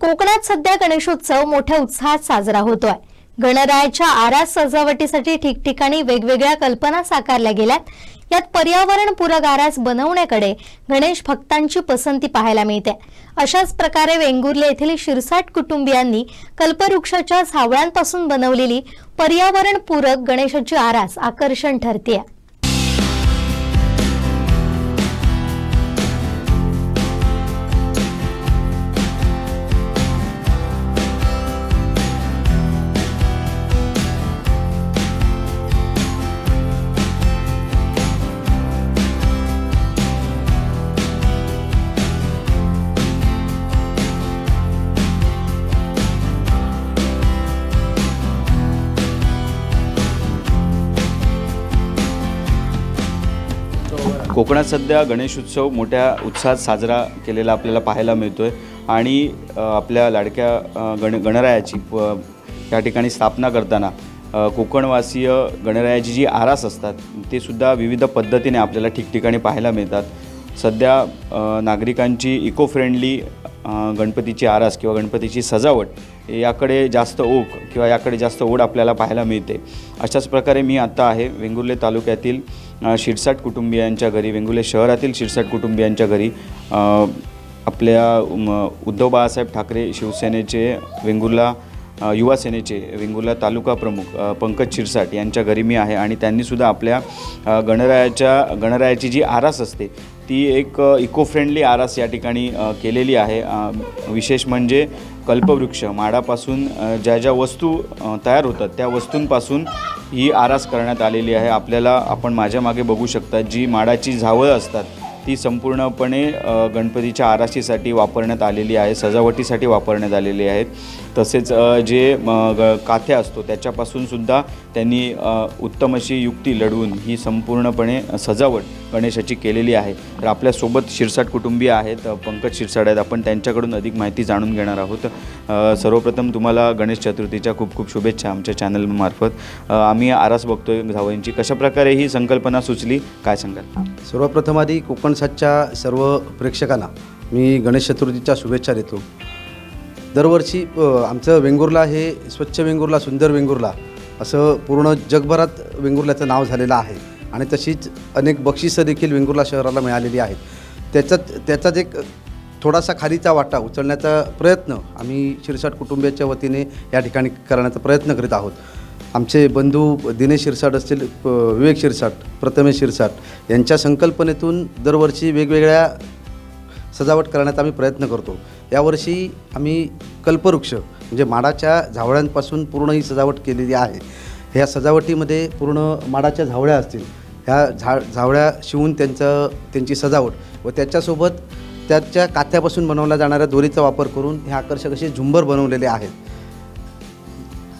कोकणात सध्या गणेशोत्सव मोठ्या उत्साहात साजरा होतोय. गणरायाच्या आरास सजावटीसाठी ठिकठिकाणी वेगवेगळ्या कल्पना साकारल्या गेल्यात. यात पर्यावरणपूरक आरास बनवण्याकडे गणेश भक्तांची पसंती पाहायला मिळते. अशाच प्रकारे वेंगुर्ले येथील शिरसाट कुटुंबियांनी कल्पवृक्षाच्या सावळ्यांपासून बनवलेली पर्यावरणपूरक गणेशाची आरास आकर्षण ठरते कोकणात सध्या गणेशोत्सव मोठ्या उत्साहात साजरा केलेला आपल्याला पाहायला मिळतो आहे आणि आपल्या लाडक्या गण गणरायाची प या ठिकाणी स्थापना करताना कोकणवासीय गणरायाची जी आरास असतात ते सुद्धा विविध पद्धतीने आपल्याला ठिकठिकाणी पाहायला मिळतात. सध्या नागरिकांची इको फ्रेंडली गणपतीची आरास किंवा गणपतीची सजावट याकडे जास्त ओघ किंवा याकडे जास्त ओढ आपल्याला पाहायला मिळते. अशाच प्रकारे मी आत्ता आहे वेंगुर्ले तालुक्यातील शिरसाट कुटुंबियांच्या घरी वेंगुले शहरातील शिरसाट कुटुंबियांच्या घरी आपल्या उद्धव बाळासाहेब ठाकरे शिवसेनेचे वेंगुर्ला युवा सेनेचे वेंगुर्ला तालुका प्रमुख पंकज शिरसाट यांच्या घरी मी आहे आणि त्यांनीसुद्धा आपल्या गणरायाच्या गणरायाची जी आरास असते ती एक इको फ्रेंडली आरास या ठिकाणी केलेली आहे. विशेष म्हणजे कल्पवृक्ष माडापासून ज्या ज्या वस्तू तयार होतात त्या वस्तूंपासून ही आरास करण्यात आलेली आहे. आपल्याला आपण माझ्या मागे बघू शकता जी माडाची झावळं असतात ती संपूर्णपणे गणपतीच्या आराशीसाठी वापरण्यात आलेली आहे सजावटीसाठी वापरण्यात आलेली आहेत. तसेच जे ग काथ्या असतो त्याच्यापासूनसुद्धा त्यांनी उत्तम अशी युक्ती लढवून ही संपूर्णपणे सजावट गणेशाची केलेली आहे. तर आपल्यासोबत शिरसाट कुटुंबीय आहेत पंकज शिरसाट आहेत. आपण त्यांच्याकडून अधिक माहिती जाणून घेणार आहोत. सर्वप्रथम तुम्हाला गणेश चतुर्थीच्या खूप खूप शुभेच्छा आमच्या चॅनलमार्फत आम्ही आरास बघतोय जावयांची कशाप्रकारे ही संकल्पना सुचली? काय सांगाल? सर्वप्रथम आधी कोकणसातच्या सर्व प्रेक्षकांना मी गणेश चतुर्थीच्या शुभेच्छा देतो. दरवर्षी आमचं वेंगुर्ला हे स्वच्छ वेंगुर्ला सुंदर वेंगुर्ला असं पूर्ण जगभरात वेंगुर्ल्याचं नाव झालेलं आहे. आणि तशीच अनेक बक्षिसं देखील वेंगुर्ला शहराला मिळालेली आहेत. त्याच्यात त्याचाच एक थोडासा खालीचा वाटा उचलण्याचा प्रयत्न आम्ही शिरसाट कुटुंबियाच्या वतीने या ठिकाणी करण्याचा प्रयत्न करीत आहोत. आमचे बंधू दिनेश शिरसाट असतील विवेक शिरसाट प्रथमेश शिरसाट यांच्या संकल्पनेतून दरवर्षी वेगवेगळ्या सजावट करण्याचा आम्ही प्रयत्न करतो. यावर्षी आम्ही कल्पवृक्ष म्हणजे माडाच्या झावळ्यांपासून पूर्ण ही सजावट केलेली आहे. ह्या सजावटीमध्ये पूर्ण माडाच्या झावळ्या असतील ह्या झा झावळ्या शिवून त्यांचं त्यांची सजावट व त्याच्यासोबत त्याच्या काथ्यापासून बनवल्या जाणाऱ्या दोरीचा वापर करून हे आकर्षक असे झुंबर बनवलेले आहेत.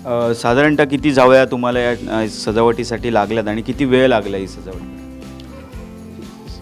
अ, साधारणतः किती जावया तुम्हाला या अ, सजावटीसाठी लागल्यात आणि किती वेळ लागला ही सजावट?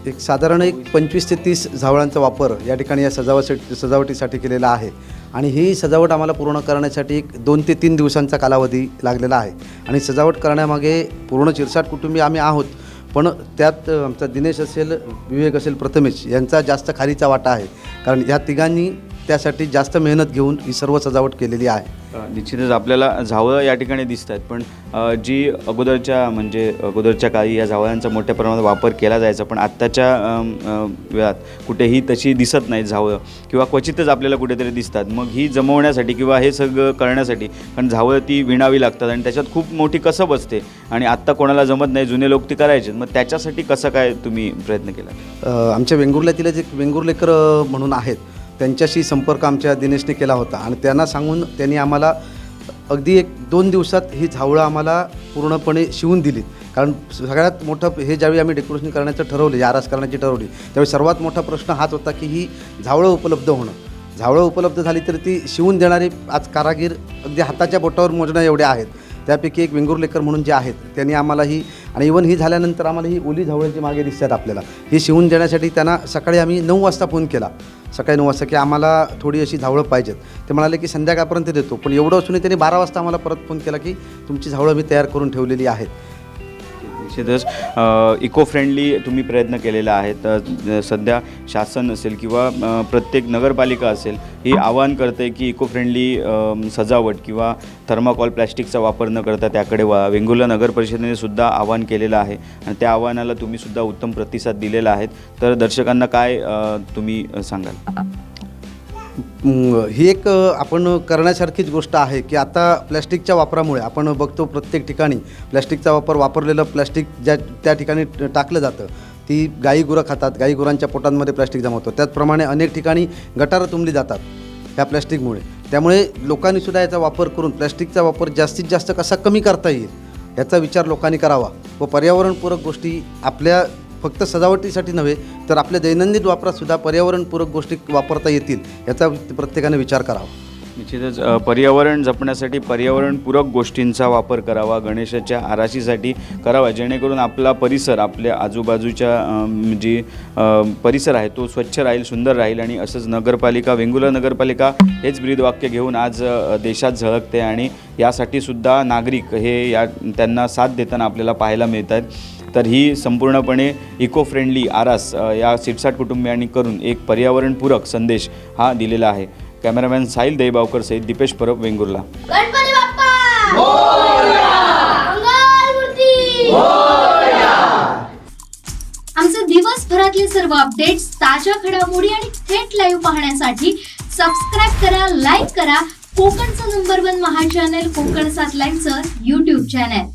एक साधारण एक पंचवीस ते तीस झावळांचा वापर या ठिकाणी या सजावटी सजावटीसाठी केलेला आहे. आणि ही सजावट आम्हाला पूर्ण करण्यासाठी एक दोन ते तीन दिवसांचा कालावधी लागलेला आहे. आणि सजावट करण्यामागे पूर्ण चिरसाट कुटुंबी आम्ही आहोत. पण त्यात आमचा दिनेश असेल विवेक असेल प्रथमेश यांचा जास्त खालीचा वाटा आहे. कारण या तिघांनी त्यासाठी जास्त मेहनत घेऊन ही सर्व सजावट केलेली आहे. निश्चितच आपल्याला झावळं या ठिकाणी दिसत आहेत पण अ, जी अगोदरच्या म्हणजे अगोदरच्या काळी या झावळ्यांचा मोठ्या प्रमाणात वापर केला जायचा पण आत्ताच्या अम, अ, वेळात कुठेही तशी दिसत नाहीत झावळं किंवा क्वचितच आपल्याला कुठेतरी दिसतात. मग ही जमवण्यासाठी किंवा हे सगळं करण्यासाठी कारण झावळं ती विणावी लागतात आणि त्याच्यात खूप मोठी कसब असते आणि आत्ता कोणाला जमत नाही जुने लोक ती करायचे मग त्याच्यासाठी कसं काय तुम्ही प्रयत्न केला? अ, आमच्या वेंगुर्ल्यातीलच एक वेंगुर्लेकर अ, म्हणून आहेत. त्यांच्याशी संपर्क आमच्या दिनेशने केला होता. आणि त्यांना सांगून त्यांनी आम्हाला अगदी एक दोन दिवसात ही झावळं आम्हाला पूर्णपणे शिवून दिलीत. कारण सगळ्यात मोठं हे ज्यावेळी आम्ही डेकोरेशन करण्याचं ठरवले आरास करण्याची ठरवली त्यावेळी सर्वात मोठा प्रश्न हाच होता की ही झावळं उपलब्ध होणं. झावळं उपलब्ध झाली तर ती शिवून देणारी आज कारागीर अगदी हाताच्या बोटावर मोजण्या एवढे आहेत. त्यापैकी एक वेंगुर्लेकर म्हणून जे आहेत त्यांनी आम्हाला ही आणि इवन ही झाल्यानंतर आम्हाला ही ओली झावळ्याची मागे दिसतात आपल्याला. ही शिवून देण्यासाठी त्यांना सकाळी आम्ही नऊ वाजता फोन केला. सकाळी नऊ वाजता की आम्हाला थोडी अशी झावळं पाहिजेत. ते म्हणाले की संध्याकाळपर्यंत देतो पण एवढं असूनही त्यांनी बारा वाजता आम्हाला परत फोन केला की तुमची झावळं मी तयार करून ठेवलेली आहेत. निश्चितच इको फ्रेंडली तुम्ही प्रयत्न केलेला आहे. तर सध्या शासन असेल किंवा प्रत्येक नगरपालिका असेल ही आवाहन करते की इको फ्रेंडली सजावट किंवा थर्माकॉल प्लॅस्टिकचा वापर न करता त्याकडे वा वेंगुर्ला नगर परिषदेने सुद्धा आवाहन केलेलं आहे. आणि त्या आव्हानाला तुम्ही सुद्धा उत्तम प्रतिसाद दिलेला आहे. तर दर्शकांना काय तुम्ही सांगाल? ही एक आपण करण्यासारखीच गोष्ट आहे की आता प्लॅस्टिकच्या वापरामुळे आपण बघतो प्रत्येक ठिकाणी प्लॅस्टिकचा वापर वापरलेलं प्लॅस्टिक ज्या त्या ठिकाणी टाकलं जातं ती गाई गुरं खातात गाई गुरांच्या पोटांमध्ये प्लॅस्टिक जमा होतो. त्याचप्रमाणे अनेक ठिकाणी गटारं तुंबली जातात ह्या प्लॅस्टिकमुळे. त्यामुळे लोकांनीसुद्धा याचा वापर करून प्लॅस्टिकचा वापर जास्तीत जास्त कसा कमी करता येईल याचा विचार लोकांनी करावा व पर्यावरणपूरक गोष्टी आपल्या फक्त सजावटीसाठी नव्हे तर आपल्या दैनंदिन वापरातसुद्धा पर्यावरणपूरक गोष्टी वापरता येतील याचा प्रत्येकाने विचार करावा. निश्चितच पर्यावरण जपण्यासाठी पर्यावरणपूरक गोष्टींचा वापर करावा गणेशाच्या आराशीसाठी करावा जेणेकरून आपला परिसर आपल्या आजूबाजूच्या जी परिसर आहे तो स्वच्छ राहील सुंदर राहील आणि असंच नगरपालिका वेंगुला नगरपालिका हेच ब्रीदवाक्य घेऊन आज देशात झळकते आणि यासाठी सुद्धा नागरिक हे या त्यांना साथ देताना आपल्याला पाहायला मिळत आहेत तर ही संपूर्णपणे इको फ्रेंडली आरास या सिटसाट कुटुंबियांनी करून एक पर्यावरणपूरक संदेश हा दिलेला आहे. कॅमेरामॅन साहिल दहीबावकर सहित दीपेश परब वेंगुर्ला. आमचे दिवसभरातले सर्व अपडेट्स ताज्या घडामोडी आणि थेट लाईव्ह पाहण्यासाठी सबस्क्राईब करा लाईक करा. कोकणचं number one Maha channel Konkan सात लाईव्हचं युट्यूब चॅनल